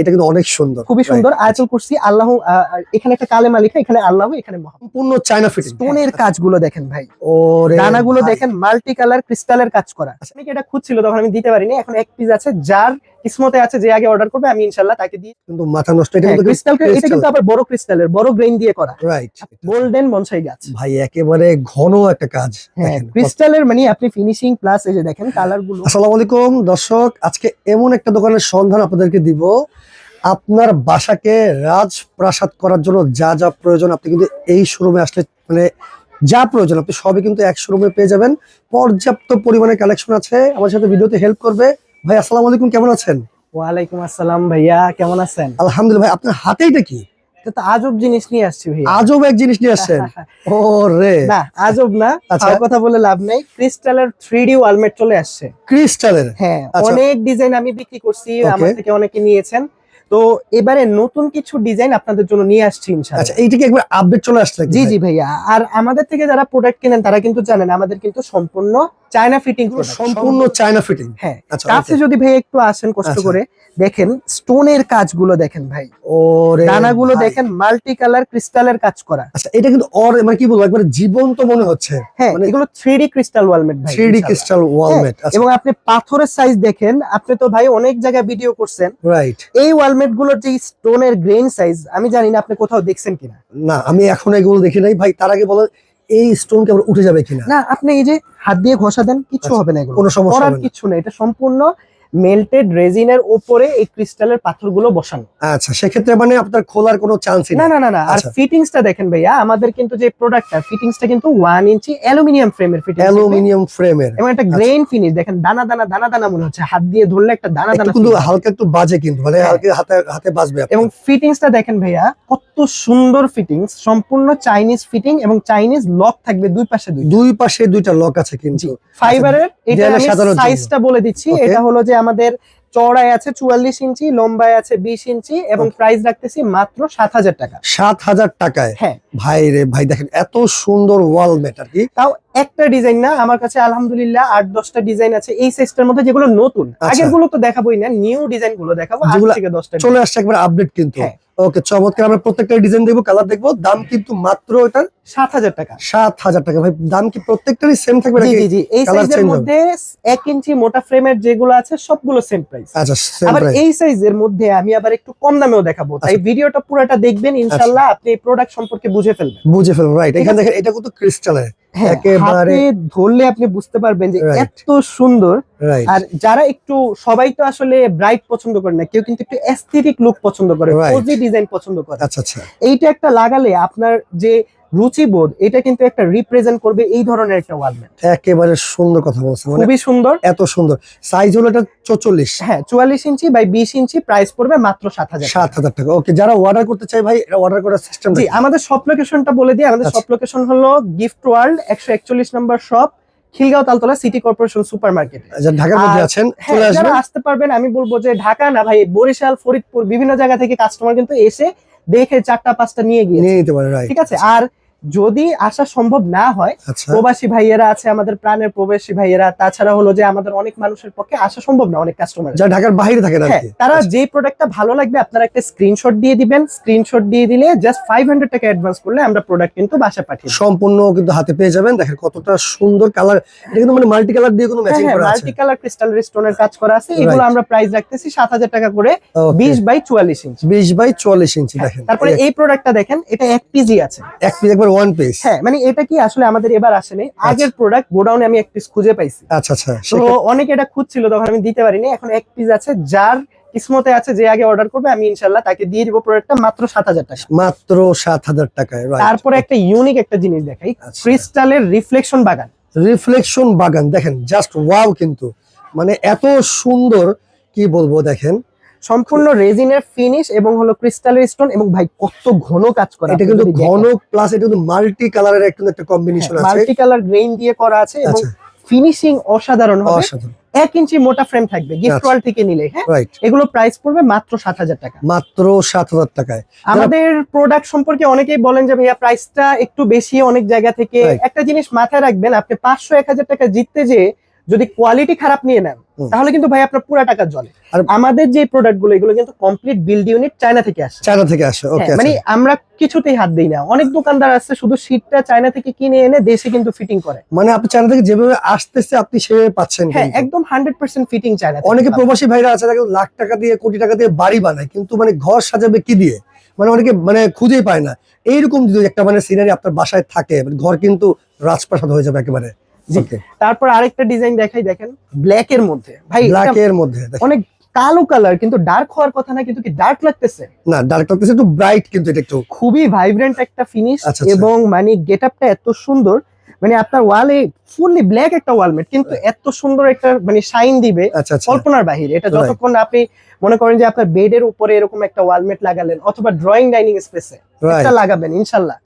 এটা কিন্তু অনেক সুন্দর খুবই সুন্দর। আয়াতুল করছি আল্লাহ এখানে একটা কালেমা লেখা এখানে আল্লাহ এখানে পূর্ণ সম্পূর্ণ চায়না ফিটিং স্টোনের কাজগুলো দেখেন ভাই। ও দানাগুলো। দেখেন মাল্টি কালার ক্রিস্টালের কাজ করা। আমি এটা খুঁজছিল তখন আমি দিতে পারিনি এখন এক পিস আছে যার কিসমতে আছে যে আগে অর্ডার করবে আমি ইনশাল্লাহ তাকে দিয়ে কিন্তু মাথা নষ্ট এটা কিন্তু ক্রিস্টাল এটা কিন্তু আবার বড় ক্রিস্টালের বড় গ্রেইন দিয়ে করা। রাইট গোল্ডেন বনসাই গাছ। ভাই একেবারে ঘন একটা কাজ হ্যাঁ। ক্রিস্টালের মানে আপনি ফিনিশিং প্লাস এই যে দেখেন কালারগুলো। আসসালামু আলাইকুম দর্শক আজকে এমন একটা দোকানের সন্ধান আপনাদেরকে দিব। আপনার বাসাকে রাজপ্রাসাদ করার জন্য যা যা প্রয়োজন আপনি কিন্তু এই শোরুমে আসলে মানে যা প্রয়োজন আপনি সবই কিন্তু এক শোরুমে পেয়ে যাবেন। পর্যাপ্ত পরিমাণে কালেকশন আছে। আমার সাথে ভিডিওতে হেল্প করবে ভাই আসসালামু আলাইকুম কেমন আছেন? ওয়ালাইকুম আসসালাম ভাইয়া কেমন আছেন? আলহামদুলিল্লাহ ভাই আপনার হাতেই কি? এটা তো আজব জিনিস নিয়ে আসছি ভাইয়া। আজব এক জিনিস নিয়ে আসছেন? ও রে। না আজব না আচ্ছা। আর কথা বলে লাভ নেই ক্রিস্টালের থ্রি ওয়ালমেট চলে আসছে। ক্রিস্টালের? হ্যাঁ আচ্ছা। অনেক ডিজাইন আমি বিক্রি করছি. আমার থেকে অনেকে নিয়েছেন। তো এবারে নতুন কিছু ডিজাইন আপনাদের জন্য নিয়ে আসছি ইনশাআল্লাহ। আচ্ছা এইটা কি একবার আপডেট চলে আসছে জি জি ভাইয়া আর আমাদের থেকে যারা প্রোডাক্ট কেনেন তারা কিন্তু জানেন আমাদের কিন্তু সম্পূর্ণ চায়না ফিটিং সম্পূর্ণ চায়না ফিটিং হ্যাঁ আচ্ছা কাছে যদি ভাই একটু আসেন কষ্ট আচ্ছা। করে দেখেন স্টোনের কাজগুলো দেখেন ভাই। ওরে দানাগুলো দেখেন মাল্টি কালার ক্রিস্টালের কাজ করা। আচ্ছা এটা কিন্তু অর মানে কি বলব একবারে জীবন্ত মনে হচ্ছে। হ্যাঁ মানে- এগুলো ক্রিস্টাল ওয়ালমেট ভাই ক্রিস্টাল ওয়ালমেট হ্যাঁ, এবং আপনি পাথরের সাইজ দেখেন আপনি তো ভাই অনেক জায়গায় ভিডিও করছেন। রাইট এই ওয়ালমেটগুলোর যে স্টোনের গ্রেন সাইজ আমি জানি না আপনি কোথাও দেখছেন কিনা। না আমি এখন এগুলো দেখি নাই। ভাই তার আগে বলেন এই স্টোন কে উঠে যাবে কিনা? না আপনি এই যে হাত দিয়ে ঘষা দেন কিছু আচ্ছা, হবে না কোনো সমস্যা কিছু না এটা সম্পূর্ণ মেল্টেড রেজিনের উপরে এই ক্রিস্টালের পাথরগুলো বসানো। আচ্ছা সেক্ষেত্রে মানে আপনার খোলার কোনো চান্সই না নেই। না না না আর আচ্ছা। ফিটিংসটা দেখেন ভাইয়া আমাদের কিন্তু যে প্রোডাক্টটা ফিটিংসটা কিন্তু ওয়ান ইঞ্চি অ্যালুমিনিয়াম ফ্রেমের ফিটিং অ্যালুমিনিয়াম ফ্রেমের এবং একটা গ্রেন ফিনিশ দেখেন দানা দানা দানা দানা মনে হচ্ছে। হাত দিয়ে ধরলে একটা দানা দানা কিন্তু হালকা একটু বাজে কিন্তু মানে হ্যাঁ। হালকা হাতে হাতে বাজবে। এবং ফিটিংসটা দেখেন ভাইয়া কত সুন্দর ফিটিংস সম্পূর্ণ চাইনিজ ফিটিং এবং চাইনিজ লক থাকবে দুই পাশে দুই দুই পাশে দুইটা লক আছে কিন্তু। ফাইবারের এটা আমি সাইজটা বলে দিচ্ছি। এটা হলো যে আমাদের চড়ায় আছে চুয়াল্লিশ ইঞ্চি লম্বায় আছে বিশ ইঞ্চি এবং প্রাইস রাখতেছি মাত্র সাত হাজার টাকা। সাত হাজার টাকায়? হ্যাঁ। ভাই রে ভাই দেখেন এত সুন্দর ওয়ালমেট আর কি। তাও একটা ডিজাইন না আমার কাছে আলহামদুলিল্লাহ আট দশটা ডিজাইন আছে এই সাইজটার মধ্যে যেগুলো নতুন। আচ্ছা। আগেরগুলো তো দেখাবোই না নিউ ডিজাইনগুলো দেখাবো থেকে দশটা চলে আসছে একবার আপডেট কিন্তু। হ্যাঁ। ওকে চমৎকার আমরা প্রত্যেকটা ডিজাইন দেখব কালার দেখব দাম কিন্তু মাত্র এটার সাত হাজার টাকা। সাত হাজার টাকা। ভাই দাম কি প্রত্যেকটারই সেম থাকবে জি জি এই সাইজের মধ্যে এক ইঞ্চি মোটা ফ্রেমের যেগুলো আছে সবগুলো সেম প্রাইস আচ্ছা আবার এই সাইজের মধ্যে আমি আবার একটু কম দামেও দেখাবো তাই আচ্ছা। ভিডিওটা পুরোটা দেখবেন ইনশাল্লাহ আপনি এই প্রোডাক্ট সম্পর্কে বুঝে ফেলবেন। বুঝে ফেলবেন রাইট এখানে দেখেন এটা কিন্তু ক্রিস্টালের হ্যাঁ, একেবারে- ধরলে আপনি বুঝতে পারবেন যে এত সুন্দর। আর যারা একটু সবাই তো আসলে ব্রাইট পছন্দ করে না কেউ কিন্তু একটু অ্যাস্থেটিক লুক পছন্দ করে ডিজাইন পছন্দ করে। আচ্ছা আচ্ছা। এইটা একটা লাগালে আপনার যে রুচিবোধ এটা কিন্তু একটা রিপ্রেজেন্ট করবে এই ধরনের একটা ওয়ালমেট একেবারে সুন্দর কথা বলছেন মানে খুবই সুন্দর। এত সুন্দর। সাইজ হলো এটা চৌচল্লিশ। হ্যাঁ চুয়াল্লিশ ইঞ্চি বাই বিশ ইঞ্চি প্রাইস পড়বে মাত্র সাত হাজার সাত হাজার টাকা। ওকে যারা অর্ডার করতে চাই ভাই অর্ডার করার সিস্টেম জি আমাদের শপ লোকেশনটা বলে দিই। আমাদের আচ্ছা। শপ লোকেশন হলো গিফট ওয়ার্ল্ড একশো একচল্লিশ নম্বর shop Khilgaon Taltala city corporation super market ঢাকার মধ্যে আছেন হ্যাঁ চলে যারা আসবেন। আসতে পারবেন আমি বলব যে ঢাকা না ভাই বরিশাল ফরিদপুর বিভিন্ন জায়গা থেকে কাস্টমার কিন্তু এসে দেখে চারটা পাঁচটা নিয়ে গিয়ে নিয়ে নিতে পারে ঠিক আছে? আর যদি আসা সম্ভব না হয় আচ্ছা। প্রবাসী ভাইয়েরা আছে আমাদের প্রাণের প্রবাসী ভাইয়েরা তাছাড়া হলো যে আমাদের অনেক মানুষের পক্ষে আসা সম্ভব না অনেক কাস্টমার যারা ঢাকার বাইরে আর হ্যাঁ তারা আচ্ছা, যে প্রোডাক্টটা ভালো লাগবে আপনারা একটা স্ক্রিনশট দিয়ে দিবেন। স্ক্রিনশট দিয়ে দিলে জাস্ট ফাইভ হান্ড্রেড টাকা অ্যাডভান্স করলে আমরা প্রোডাক্ট কিন্তু বাসা পাঠিয়ে। সম্পূর্ণ কিন্তু হাতে পেয়ে যাবেন। দেখেন কতটা সুন্দর কালার এটা কিন্তু মানে মাল্টি কালার দিয়ে কোনো ম্যাচিং করা আছে। মাল্টি কালার ক্রিস্টাল স্টোনের কাজ করা আছে। এগুলো আমরা প্রাইস রাখতেছি সাত হাজার টাকা করে Okay, বিশ বাই চুয়াল্লিশ ইঞ্চি। 20 বাই চুয়াল্লিশ ইঞ্চি দেখেন। তারপরে এই প্রোডাক্টটা দেখেন এটা এক পিজি আছে। এক পিজি একবার ওয়ান পিস হ্যাঁ মানে এটা কি আসলে আমাদের এবার আসেনি? আগের প্রোডাক্ট গোডাউনে আমি এক পিস খুঁজে পাইছি। আচ্ছা আচ্ছা। তো অনেকে এটা খুঁজছিল তখন আমি দিতে পারিনি। এখন এক পিস আছে যার কিসমতে আছে যে আগে অর্ডার করবে আমি ইনশাল্লাহ তাকে দিয়ে দিব প্রোডাক্টটা মাত্র সাত হাজার টাকা। মাত্র সাত হাজার টাকায়. তারপরে একটা ইউনিক একটা জিনিস দেখাই আচ্ছা। ক্রিস্টালের রিফ্লেকশন বাগান। রিফ্লেকশন বাগান দেখেন জাস্ট ওয়াও কিন্তু। মানে এত সুন্দর কি বলব দেখেন সম্পূর্ণ রেজিনের ফিনিশ এবং হলো ক্রিস্টালের স্টোন এবং ভাই কত ঘন কাজ করা। এটা কিন্তু ঘন প্লাস এটা কিন্তু মাল্টি কালারের একটা একটা কম্বিনেশন আছে। মাল্টি কালার গ্রেইন দিয়ে করা আছে এবং আচ্ছা। ফিনিশিং অসাধারণ হবে। এক ইঞ্চি মোটা ফ্রেম থাকবে গিফট আচ্ছা। ওয়াল থেকে নিলে হ্যাঁ? এগুলো প্রাইস পড়বে মাত্র সাত হাজার টাকা। মাত্র সাত হাজার টাকায়। আমাদের প্রোডাক্ট সম্পর্কে অনেকেই বলেন যে ভাইয়া প্রাইসটা একটু বেশি অনেক জায়গা থেকে। একটা জিনিস মাথায় রাখবেন আপনি পাঁচশো এক হাজার টাকা জিততে যে যদি কোয়ালিটি খারাপ নিয়ে নেন তাহলে কিন্তু ভাই আপনার পুরো টাকা জলে আর আমাদের যে প্রোডাক্টগুলো এগুলো কিন্তু কমপ্লিট বিল্ড ইউনিট চায়না থেকে আসে। চায়না থেকে আসে ওকে হ্যাঁ, মানে আমরা কিছুতেই হাত দিই না। অনেক দোকানদার আছে শুধু শীটটা চায়না থেকে কিনে এনে দেশে কিন্তু ফিটিং করে। মানে আপনি চায়না থেকে যেভাবে আসতেছে আপনি সেভাবে পাচ্ছেন হ্যাঁ একদম হান্ড্রেড পার্সেন্ট ফিটিং চায়না অনেকে প্রবাসী ভাইরা আছে তাকে লাখ টাকা দিয়ে কোটি টাকা দিয়ে বাড়ি বানায় কিন্তু মানে ঘর সাজাবে কি দিয়ে? মানে অনেকে মানে খুঁজেই পায় না। এইরকম যদি একটা মানে সিনারি আপনার বাসায় থাকে মানে ঘর কিন্তু রাজপ্রাসাদ হয়ে যাবে একেবারে। তারপর আরেকটা ডিজাইন দেখাই দেখেন ব্ল্যাক এর মধ্যে। ভাই ব্ল্যাক এর মধ্যে অনেক কালো কালার কিন্তু ডার্ক হওয়ার কথা না কিন্তু কি ডার্ক লাগতেছে? না ডার্ক লাগতেছে একটু ব্রাইট কিন্তু এটা একটু খুবই ভাইব্রেন্ট একটা ফিনিশ আচ্ছা, আচ্ছা। এবং মানে গেট আপটা এত সুন্দর। মানে আপনার ওয়ালে ফুললি ব্ল্যাক একটা ওয়ালমেট কিন্তু এত সুন্দর একটা মানে শাইন দিবে আচ্ছা কল্পনার বাহিরে। এটা যতক্ষণ আপনি মনে করেন যে আপনার বেডের উপরে এরকম একটা ওয়ালমেট লাগালেন অথবা ড্রয়িং ডাইনিং স্পেসে এটা লাগাবেন ইনশাল্লাহ।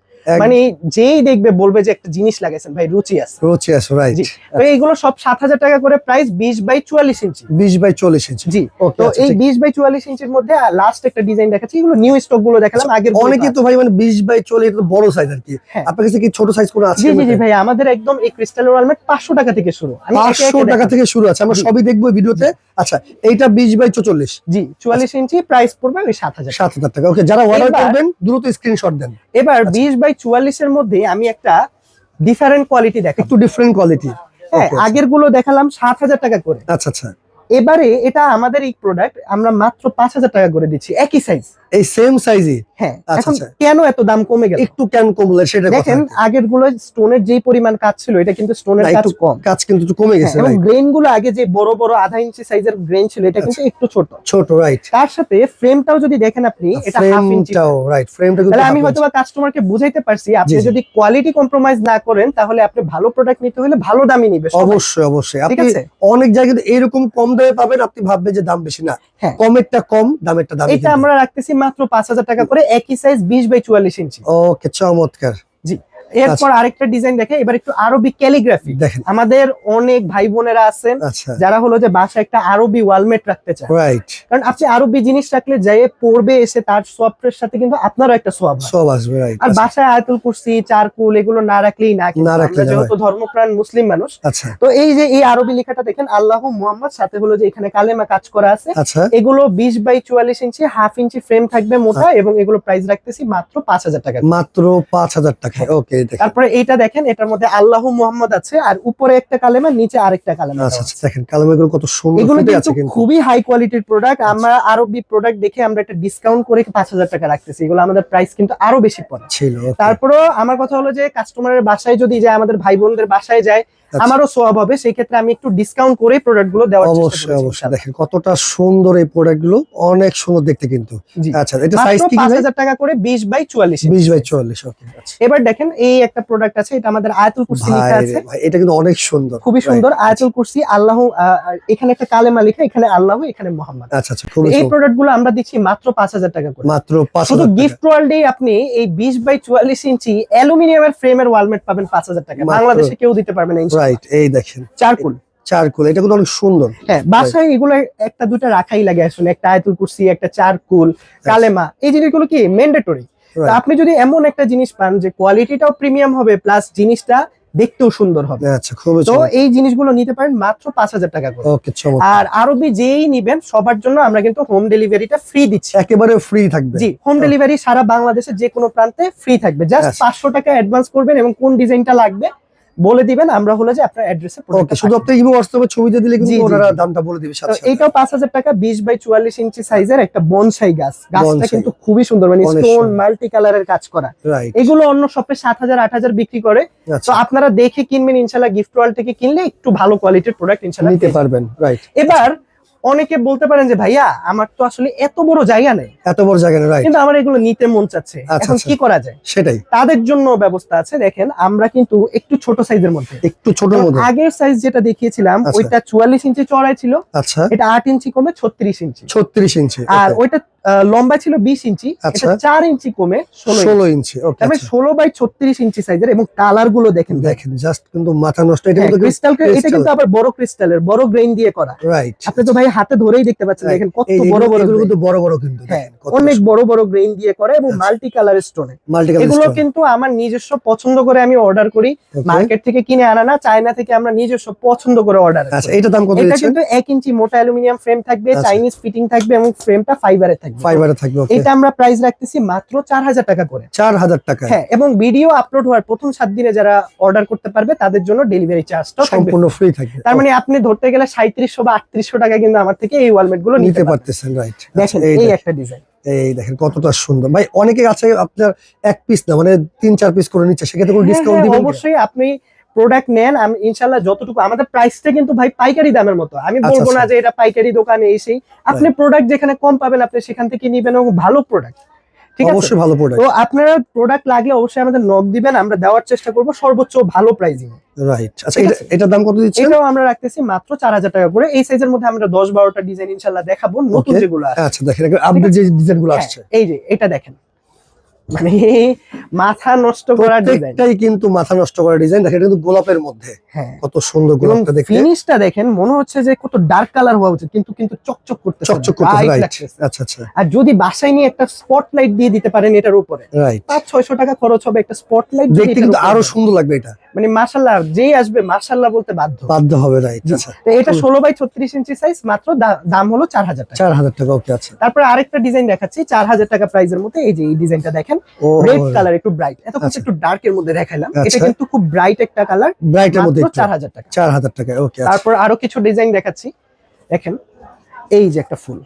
মানে যেই দেখবে বলবে যে একটা জিনিস লাগাইছেন ভাই রুচি আছে। রোচে আছে রাইট তো এইগুলো সব সাত হাজার টাকা করে প্রাইস বিশ বাই চুয়াল্লিশ ইঞ্চি। বিশ বাই চল্লিশ ইঞ্চি। জি তো এই বিশ বাই চুয়াল্লিশ ইঞ্চির মধ্যে লাস্ট একটা ডিজাইন দেখাচ্ছি এগুলো নিউ স্টকগুলো দেখালাম আগেরগুলো অনেকে তো ভাই মানে বিশ বাই চল্লিশ এটা তো বড় সাইজ আর কি। হ্যাঁ। আপনার কাছে কি ছোট সাইজ কোনো আছে জি জি ভাই আমাদের একদম এই ক্রিস্টালের ওয়ালমেট পাঁচশো টাকা থেকে শুরু। আমি একে একে পাঁচশো টাকা থেকে শুরু আছে আমরা সবই দেখব ভিডিওতে আচ্ছা এইটা বিশ বাই চল্লিশ। জি চুয়াল্লিশ ইঞ্চি প্রাইস পড়বে ওই সাত হাজার সাত হাজার টাকা। ওকে যারা অর্ডার করবেন দ্রুত স্ক্রিনশট দেন। এবার বিশ বাই চুয়াল্লিশের মধ্যে আমি একটা ডিফারেন্ট কোয়ালিটি দেখ একটু ডিফারেন্ট কোয়ালিটি হ্যাঁ আগেরগুলো দেখালাম সাত হাজার টাকা করে। আচ্ছা আচ্ছা। এবারে এটা আমাদের এই প্রোডাক্ট আমরা মাত্র পাঁচ হাজার টাকা করে দিচ্ছি। একই সাইজ এই সেম সাইজই হ্যাঁ আচ্ছা, এখন আচ্ছা। কেন এত দাম কমে গেল? একটু কেন কমলে সেটা দেখেন আগেরগুলো স্টোনের যেই পরিমাণ কাজ ছিল এটা কিন্তু স্টোনের কাজ কম। কাজ কিন্তু একটু কমে হ্যাঁ, গেছে এবং গ্রেনগুলো আগে যে বড় বড় আধা ইঞ্চি সাইজের গ্রেন ছিল এটা কিন্তু একটু ছোট। ছোট রাইট তার সাথে ফ্রেমটাও যদি দেখেন আপনি এটা হাফ ইঞ্চি রাইট ফ্রেমটা কিন্তু আমি হয়তো বা কাস্টমারকে বুঝাইতে পারছি আপনি। যদি কোয়ালিটি কম্প্রোমাইজ না করেন তাহলে আপনি ভালো প্রোডাক্ট নিতে হলে ভালো দামই নিবে অবশ্যই অবশ্যই। আপনি অনেক জায়গায় এরকম কম দামে পাবেন আপনি ভাববেন যে দাম বেশি। না হ্যাঁ। কমেরটা কম দামেরটা দাম এটা আমরা রাখতেছি মাত্র পাঁচ হাজার টাকা করে একই সাইজ বিশ বাই চুয়াল্লিশ ইঞ্চি ওকে চমৎকার। এরপর আরেকটা ডিজাইন দেখে এবার একটু আরবি ক্যালিগ্রাফি দেখেন। আমাদের অনেক ভাই বোনেরা আছেন আচ্ছা। যারা হলো যে বাসায় একটা আরবি ওয়ালমেট রাখতে চায়। রাইট কারণ আপনি আরবি জিনিস রাখলে যাই পড়বে এসে তার সোয়াবের সাথে কিন্তু আপনারও একটা সোয়াব হয়। সব আসবে রাইট আর বাসায় আয়তুল কুরসি চারকুল এগুলো না রাখলেই না না রাখলে যেহেতু ধর্মপ্রাণ মুসলিম মানুষ আচ্ছা। তো এই যে এই আরবি লেখাটা দেখেন আল্লাহ মুহাম্মদ সাথে হলো যে এখানে কালেমা কাজ করা আছে। আচ্ছা। এগুলো বিশ বাই চুয়াল্লিশ ইঞ্চি হাফ ইঞ্চি ফ্রেম থাকবে মোটা এবং এগুলো প্রাইস রাখতেছি মাত্র পাঁচ হাজার টাকা মাত্র পাঁচ হাজার টাকা ওকে তারপরে এইটা দেখেন এটার মধ্যে আল্লাহ মুহাম্মদ আছে আর উপরে একটা কালেমা নিচে আরেকটা কালেমা আচ্ছা আচ্ছা দেখেন কালেমাগুলো কত সুন্দর এগুলো কিন্তু খুবই হাই কোয়ালিটির প্রোডাক্ট আমরা আরবি প্রোডাক্ট দেখে আমরা একটা ডিসকাউন্ট করে পাঁচ হাজার টাকা রাখতেছি। এগুলো আমাদের প্রাইস কিন্তু আরও বেশি পড়ে। ছিল তারপরেও আমার কথা হলো যে কাস্টমারের বাসায় যদি যায় আমাদের ভাই বোনদের বাসায় যায়। আমারও সোয়াব হবে সেই ক্ষেত্রে আমি একটু ডিসকাউন্ট করে প্রোডাক্টগুলো দেওয়ার চেষ্টা অবশ্যই অবশ্যই। দেখেন কতটা সুন্দর এই প্রোডাক্টগুলো অনেক সুন্দর দেখতে কিন্তু। আচ্ছা এটা সাইজ কি টাকা করে বিশ বাই চুয়াল্লিশ বিশ বাই চুয়াল্লিশ ওকে আচ্ছা। এবার দেখেন এই একটা প্রোডাক্ট আছে এটা আমাদের আয়াতুল কুরসি লেখা আছে। এটা কিন্তু অনেক সুন্দর। খুবই সুন্দর আয়াতুল কুরসি আল্লাহ এখানে একটা কালেমা লেখা এখানে আল্লাহ এখানে মোহাম্মদ। আচ্ছা আচ্ছা এই প্রোডাক্টগুলো আমরা দিচ্ছি মাত্র পাঁচ হাজার টাকা করে। মাত্র পাঁচ শুধু হাজার টাকা। গিফট ওয়ার্ল্ডে আপনি এই বিশ বাই চুয়াল্লিশ ইঞ্চি অ্যালুমিনিয়ামের ফ্রেমের ওয়ালমেট পাবেন পাঁচ হাজার টাকা। বাংলাদেশে কেউ দিতে পারবে না। রাইট এই দেখেন। চারকুল। চারকুল এটা কিন্তু অনেক সুন্দর। হ্যাঁ বাসায় এগুলো একটা দুটা রাখাই লাগে আসলে। একটা আয়তুল কুরসি একটা চারকুল কালেমা। এই জিনিসগুলো কি ম্যান্ডেটরি আপনি যদি এমন একটা জিনিস পান যে কোয়ালিটিটাও প্রিমিয়াম হবে প্লাস জিনিসটা দেখতেও সুন্দর হবে। আচ্ছা খুবই তো এই জিনিসগুলো নিতে পারেন মাত্র পাঁচ হাজার টাকা করে। ওকে চমৎকার। আর আরবি যেই নিবেন সবার জন্য আমরা কিন্তু হোম ডেলিভারিটা ফ্রি দিচ্ছি। একেবারে ফ্রি থাকবে। জি হোম ডেলিভারি সারা বাংলাদেশের যে কোনো প্রান্তে ফ্রি থাকবে। জাস্ট আচ্ছা। পাঁচশো টাকা অ্যাডভান্স করবেন এবং কোন ডিজাইনটা লাগবে বলে দিবেন আমরা হলো যে আপনার অ্যাড্রেসে ওকে শুধু আপনি ইমো হোয়াটসঅ্যাপে ছবি দিয়ে দিলে কিন্তু ওনারা দামটা বলে দিবে সাথে সাথে। এইটাও পাঁচ হাজার টাকা বিশ বাই চুয়াল্লিশ ইঞ্চি সাইজের একটা বনসাই গাছ। গাছটা কিন্তু খুবই সুন্দর মানে স্টোন। মাল্টি কালারের কাজ করা। রাইট এগুলো অন্য শপে সাত হাজার আট হাজার বিক্রি করে। তো আচ্ছা আপনারা দেখে কিনবেন ইনশাআল্লাহ গিফট ওয়াল থেকে কিনলে একটু ভালো কোয়ালিটির প্রোডাক্ট ইনশাআল্লাহ নিতে পারবেন রাইট এবার অনেকে বলতে পারেন যে ভাইয়া আমার তো আসলে এত বড় জায়গা নেই। এত বড় জায়গা রাইট কিন্তু আমার এগুলো নিতে মন চাচ্ছে। আচ্ছা, এখন আচ্ছা। কি করা যায়? সেটাই। তাদের জন্য ব্যবস্থা আছে। দেখেন আমরা কিন্তু একটু ছোট সাইজের মধ্যে। একটু ছোট মধ্যে। আগের সাইজ যেটা দেখিয়েছিলাম আচ্ছা। ওইটা চুয়াল্লিশ ইঞ্চি চড়াই ছিল। আচ্ছা। এটা আট ইঞ্চি কমে ছত্রিশ ইঞ্চি। ছত্রিশ ইঞ্চি আর ওইটা লম্বা ছিল বিশ ইঞ্চি। এটা চার ইঞ্চি কমে ষোলো ইঞ্চি। ওকে তারপরে ষোলো বাই ছত্রিশ ইঞ্চি সাইজের এবং কালারগুলো দেখেন দেখেন জাস্ট কিন্তু মাথা নষ্ট এটা কিন্তু ক্রিস্টাল এটা কিন্তু আবার বড় ক্রিস্টালের বড় গ্রেইন দিয়ে করা। রাইট আপনি তো ভাই হাতে ধরেই দেখতে পাচ্ছেন দেখেন কত বড় বড় এগুলো কিন্তু বড় বড় কিন্তু হ্যাঁ অনেক বড় বড় গ্রেইন দিয়ে করে এবং আচ্ছা। মাল্টি কালার স্টোনে এগুলো কিন্তু আমার নিজস্ব পছন্দ করে আমি অর্ডার করি। মার্কেট থেকে কিনে আনা না চায়না থেকে আমরা নিজস্ব পছন্দ করে অর্ডার আচ্ছা এটা দাম কত এটা কিন্তু এক ইঞ্চি মোটা অ্যালুমিনিয়াম ফ্রেম থাকবে আচ্ছা। চাইনিজ ফিটিং থাকবে এবং ফ্রেমটা ফাইবারে থাকবে। ফাইবারে থাকবে ওকে এটা আমরা প্রাইস রাখতেছি মাত্র চার হাজার টাকা করে। চার হাজার টাকা। হ্যাঁ এবং ভিডিও আপলোড হওয়ার প্রথম সাত দিনে যারা অর্ডার করতে পারবে তাদের জন্য ডেলিভারি চার্জটা সম্পূর্ণ ফ্রি থাকবে। তার মানে আপনি ধরতে গেলে সাঁত্রিশশো বা আটত্রিশশো টাকা কিন্তু আমার থেকে এই ওয়ালমেটগুলো নিতে পারতেছেন রাইট দেখেন এই একটা ডিজাইন এই দেখেন কতটা সুন্দর। ভাই অনেকে আছে আপনার এক পিস না মানে তিন চার পিস করে নিচ্ছে সেক্ষেত্রে কোনো ডিসকাউন্ট দিবেন হ্যাঁ, অবশ্যই আপনি প্রোডাক্ট নেন আমি ইনশাল্লাহ যতটুকু আমাদের প্রাইসটা কিন্তু ভাই পাইকারি দামের মতো। আমি আচ্ছা, বলব না আচ্ছা। যে এটা পাইকারি দোকানে এসেই। আপনি প্রোডাক্ট যেখানে কম পাবেন আপনি সেখান থেকে নিবেন এবং ভালো প্রোডাক্ট অবশ্যই ভালো প্রোডাক্ট তো আপনারা প্রোডাক্ট লাগলে অবশ্যই আমাদের নক দিবেন আমরা দেওয়ার চেষ্টা করব সর্বোচ্চ ভালো প্রাইজিং রাইট আচ্ছা এটা- এটার দাম কত দিচ্ছেন? এটাও আমরা রাখতেছি মাত্র চার হাজার টাকা করে। এই সাইজের মধ্যে আমরা দশ বারোটা ডিজাইন ইনশাল্লাহ দেখাবো নতুন Okay. যেগুলো আছে। আচ্ছা দেখেন আপডেট যে ডিজাইনগুলো হ্যাঁ, আসছে। এই যে এটা দেখেন। মানে মাথা নষ্ট করা ডিজাইন কিন্তু মাথা নষ্ট করা ডিজাইন দেখেন কিন্তু গোলাপের মধ্যে। হ্যাঁ। কত সুন্দর গোলাপটা দেখেন ফিনিশটা দেখেন মনে হচ্ছে যে কত ডার্ক কালার হওয়া উচিত কিন্তু কিন্তু চকচক করতে চকচক করতে রাইট আচ্ছা আচ্ছা। আর যদি বাসায় নিয়ে একটা স্পটলাইট দিয়ে দিতে পারেন এটার উপরে রাইট পাঁচ ছয়শো টাকা খরচ হবে একটা স্পটলাইট দেখতে কিন্তু আরও সুন্দর লাগবে এটা। মানে মাশাল্লাহ যেই আসবে মাশাল্লাহ বলতে বাধ্য। বাধ্য হবে রাইট আচ্ছা। এটা ষোলো বাই ছত্রিশ ইঞ্চি সাইজ মাত্র দাম হলো চার হাজার টাকা। চার হাজার টাকা ওকে আচ্ছা। তারপর আরেকটা ডিজাইন দেখাচ্ছি চার হাজার টাকা প্রাইসের মধ্যে এই যে এই ডিজাইনটা দেখেন রেড কালার একটু ব্রাইট এত আচ্ছা। একটু ডার্ক এর মধ্যে দেখাইলাম এটা আচ্ছা। কিন্তু খুব ব্রাইট একটা কালার ব্রাইটের মধ্যে মাত্র একটু। চার হাজার টাকা। চার হাজার টাকা ওকে তারপর আরও কিছু ডিজাইন দেখাচ্ছি দেখেন এই যে একটা ফুল।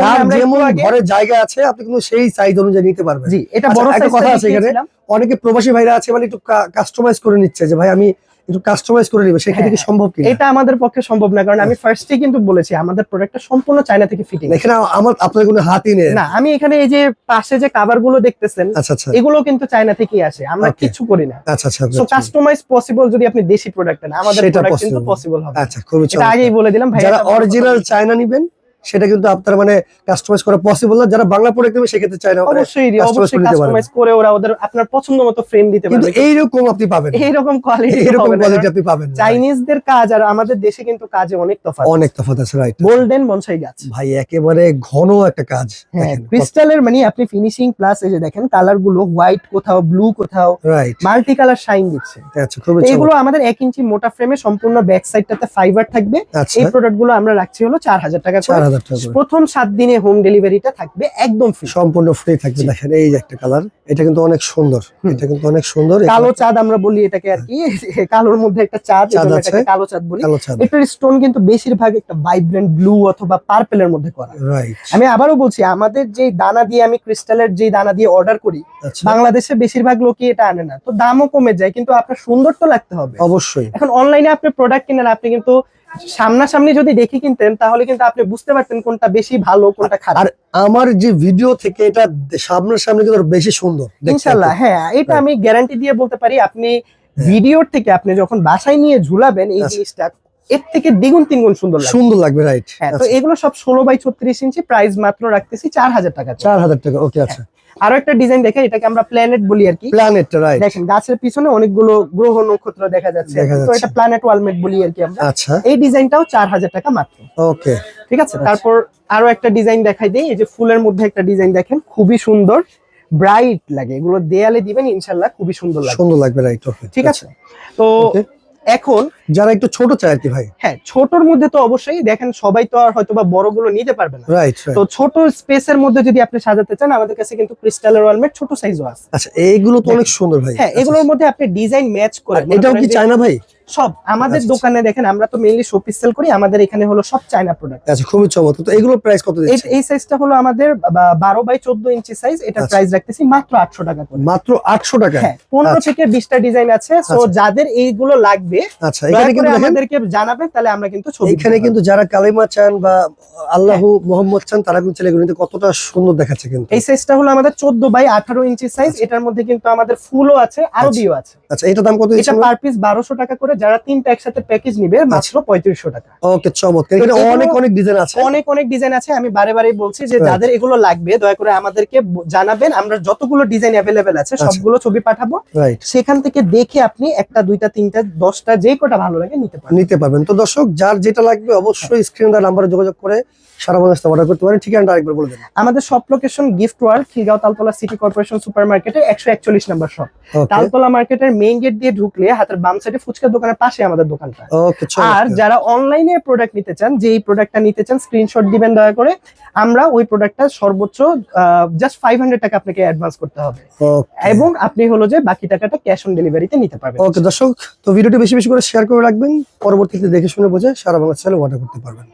যার যেমন ঘরে জায়গা আছে আপনি কিন্তু সেই সাইজ অনুযায়ী নিতে পারবেন। জি এটা আচ্ছা, বড় একটা কথা আছে এখানে। অনেকে প্রবাসী ভাইরা আছে মানে একটু কাস্টমাইজ করে নিচ্ছে যে ভাই আমি একটু কাস্টমাইজ করে নিবে সেক্ষেত্রে কি হ্যাঁ, সম্ভব কি এটা আমাদের পক্ষে সম্ভব না কারণ আমি ফার্স্টে কিন্তু বলেছি আমাদের প্রোডাক্টটা সম্পূর্ণ চায়না থেকে ফিটিং এখানে আমার আপনার কোনো হাতই নেই। না আমি এখানে এই যে পাশে যে কাভারগুলো দেখতেছেন আচ্ছা আচ্ছা। এগুলো কিন্তু চায়না থেকেই আসে আমরা কিছু করি না। আচ্ছা আচ্ছা সো কাস্টমাইজ পসিবল যদি আপনি দেশি প্রোডাক্ট নেন আমাদের প্রোডাক্ট কিন্তু পসিবল হবে। আচ্ছা খুবই এটা আগেই বলে দিলাম ভাই যারা অরিজিনাল চায়না নিবেন সেটা কিন্তু আপনার মানে কাস্টমাইজ করা পসিবল না। যারা বাংলা প্রোডাক্ট নেবে সেক্ষেত্রে চায়না অবশ্যই অবশ্যই কাস্টমাইজ করে ওরা ওদের আপনার পছন্দ মতো ফ্রেম দিতে কিন্তু এইরকম আপনি পাবেন এইরকম কোয়ালিটি এইরকম কোয়ালিটি আপনি পাবেন চাইনিজদের কাজ আর আমাদের দেশে কিন্তু কাজে অনেক তফাৎ অনেক তফাৎ আছে রাইট গোল্ডেন বনসাই গাছ। ভাই একেবারে ঘন একটা কাজ হ্যাঁ ক্রিস্টালের মানে আপনি ফিনিশিং প্লাস এই যে দেখেন কালারগুলো হোয়াইট কোথাও ব্লু কোথাও রাইট মাল্টি কালার শাইন দিচ্ছে আচ্ছা খুবই তো এগুলো আমাদের এক ইঞ্চি মোটা ফ্রেমে সম্পূর্ণ ব্যাক সাইডটাতে ফাইবার থাকবে। আচ্ছা। এই প্রোডাক্টগুলো আমরা রাখছি হলো চার হাজার টাকা করে। হাজার টাকা প্রথম সাত দিনে হোম ডেলিভারিটা থাকবে একদম ফ্রি সম্পূর্ণ ফ্রি থাকবে। দেখেন এই যে একটা কালার এটা কিন্তু অনেক সুন্দর। এটা কিন্তু অনেক সুন্দর। কালো চাঁদ আমরা বলি এটাকে আর কি। কালোর মধ্যে একটা চাঁদ চাঁদ আছে। এটাকে কালো চাঁদ বলি। কালো ছাদ এটার স্টোন কিন্তু বেশিরভাগ একটা ভাইব্রেন্ট ব্লু অথবা পার্পেলের মধ্যে করা। রাইট আমি আবারও বলছি আমাদের যে দানা দিয়ে আমি ক্রিস্টালের যে দানা দিয়ে অর্ডার করি আচ্ছা। বাংলাদেশে বেশিরভাগ লোকই এটা আনে না। তো দামও কমে যায় কিন্তু আপনার সুন্দর তো লাগতে হবে। অবশ্যই। এখন অনলাইনে আপনি প্রোডাক্ট কিনেন আপনি কিন্তু সামনাসামনি যদি দেখে কিনতেন তাহলে কিন্তু আপনি বুঝতে পারতেন কোনটা বেশি ভালো কোনটা খারাপ। আর আমার যে ভিডিও থেকে এটা সামনের সামনে কিন্তু বেশি সুন্দর দেখতে ইনশাল্লাহ হ্যাঁ এটা আমি গ্যারান্টি দিয়ে বলতে পারি আপনি ভিডিওর থেকে আপনি যখন বাসায় নিয়ে ঝুলাবেন এই আচ্ছা। জিনিসটা এর থেকে দ্বিগুণ তিনগুণ সুন্দর লাগবে। সুন্দর লাগবে রাইট হ্যাঁ তো এগুলো সব ষোলো বাই ছত্রিশ ইঞ্চি প্রাইস মাত্র রাখতেছি চার হাজার টাকা। চার হাজার টাকা ওকে আচ্ছা। আরও একটা ডিজাইন দেখেন এটাকে আমরা প্ল্যানেট বলি আর কি। প্ল্যানেটটা রাইট দেখেন গাছের পিছনে অনেকগুলো গ্রহ নক্ষত্র দেখা যাচ্ছে। তো এটা প্ল্যানেট ওয়ালমেট বলি আর কি আমরা। আচ্ছা। এই ডিজাইনটাও চার হাজার টাকা মাত্র। ওকে ঠিক আছে? তারপর আরও একটা ডিজাইন দেখাই দিই এই যে ফুলের মধ্যে একটা ডিজাইন দেখেন খুবই সুন্দর ব্রাইট লাগে। এগুলো দেয়ালে দিবেন ইনশাল্লাহ খুবই সুন্দর লাগবে। সুন্দর লাগবে রাইট ওকে ঠিক আছে? তো Okay. এখন যারা একটু ছোট চায় আর কি ভাই। হ্যাঁ ছোটর মধ্যে তো অবশ্যই দেখেন সবাই তো আর হয়তো বা বড়গুলো নিতে পারবে না। রাইট তো ছোট স্পেসের মধ্যে যদি আপনি সাজাতে চান আমাদের কাছে কিন্তু ক্রিস্টালের ওয়ালমেট ছোট সাইজও আছে। আচ্ছা এইগুলো তো অনেক সুন্দর ভাই। হ্যাঁ এগুলোর মধ্যে আপনি ডিজাইন ম্যাচ করে এটাও করেন কি চায় চায়না ভাই? সব আমাদের আচ্ছা। দোকানে দেখেন আমরা তো মেইনলি শোপিস সেল করি আমাদের এখানে হলো সব চায়না প্রোডাক্ট আচ্ছা খুবই চমৎকার। তো এগুলো প্রাইস কত দিচ্ছে এই সাইজটা হলো আমাদের বা- বারো বাই চোদ্দ ইঞ্চি সাইজ আচ্ছা। প্রাইস রাখতেছি মাত্র আটশো টাকা করে। মাত্র আটশো টাকা? হ্যাঁ পনেরো আচ্ছা। থেকে বিশটা ডিজাইন আছে সো আচ্ছা। যাদের এইগুলো লাগবে আচ্ছা এখানে কিন্তু আমাদেরকে জানাবেন তাহলে আমরা কিন্তু ছবি এখানে কিন্তু যারা কালিমা চান বা আল্লাহ মোহাম্মদ চান তারা কিন্তু ছেলে কিন্তু কতটা সুন্দর দেখাচ্ছে কিন্তু। এই সাইজটা হলো আমাদের চোদ্দ বাই আঠারো ইঞ্চি সাইজ এটার মধ্যে কিন্তু আমাদের ফুলও আছে আরবিও আছে। আচ্ছা এটা দাম কত এটা পার পিস বারোশো টাকা করে যারা তিনটা একসাথে প্যাকেজ নিবে মাত্র পঁয়ত্রিশশো টাকা। ওকে চমৎকার। অনেক অনেক ডিজাইন আছে। অনেক অনেক ডিজাইন আছে আমি বারে বারে বলছি যে যাদের এগুলো লাগবে দয়া করে আমাদেরকে জানাবেন। আমরা যতগুলো ডিজাইন অ্যাভেলেবেল আছে আচ্ছা। সবগুলো ছবি পাঠাবো। সেখান থেকে দেখে আপনি একটা দুইটা তিনটা দশটা যে কটা ভালো লাগে নিতে পারেন নিতে পারবেন। তো দর্শক যার যেটা লাগবে অবশ্যই স্ক্রিন নাম্বারে যোগাযোগ করে সারা বাংলাদেশ অর্ডার করতে পারেন। ঠিকানাটা আরেকবার বলে দেন। আমাদের সব location gift world Khilgaon Taltala city corporation super মার্কেটে একশো একচল্লিশ নাম্বার শপ তালতলা মার্কেটের মেইন গেট দিয়ে ঢুকলে হাতের বাম সাইডে ফুচকা দোকানের পাশে আমাদের দোকানটা। আর যারা অনলাইনে প্রোডাক্ট নিতে চান যে এই প্রোডাক্টটা নিতে চান স্ক্রিনশট দিবেন দয়া করে। আমরা ওই প্রোডাক্টটা সর্বোচ্চ জাস্ট ফাইভ হান্ড্রেড টাকা আপনাকে অ্যাডভান্স করতে হবে। এবং আপনি হলো যে বাকি টাকাটা ক্যাশ অন ডেলিভারিতে নিতে পারবেন। ওকে দর্শক তো ভিডিওটি বেশি বেশি করে শেয়ার করে রাখবেন। পরবর্তীতে দেখে শুনে বুঝে সারা বাংলাদেশ অর্ডার করতে পারবেন।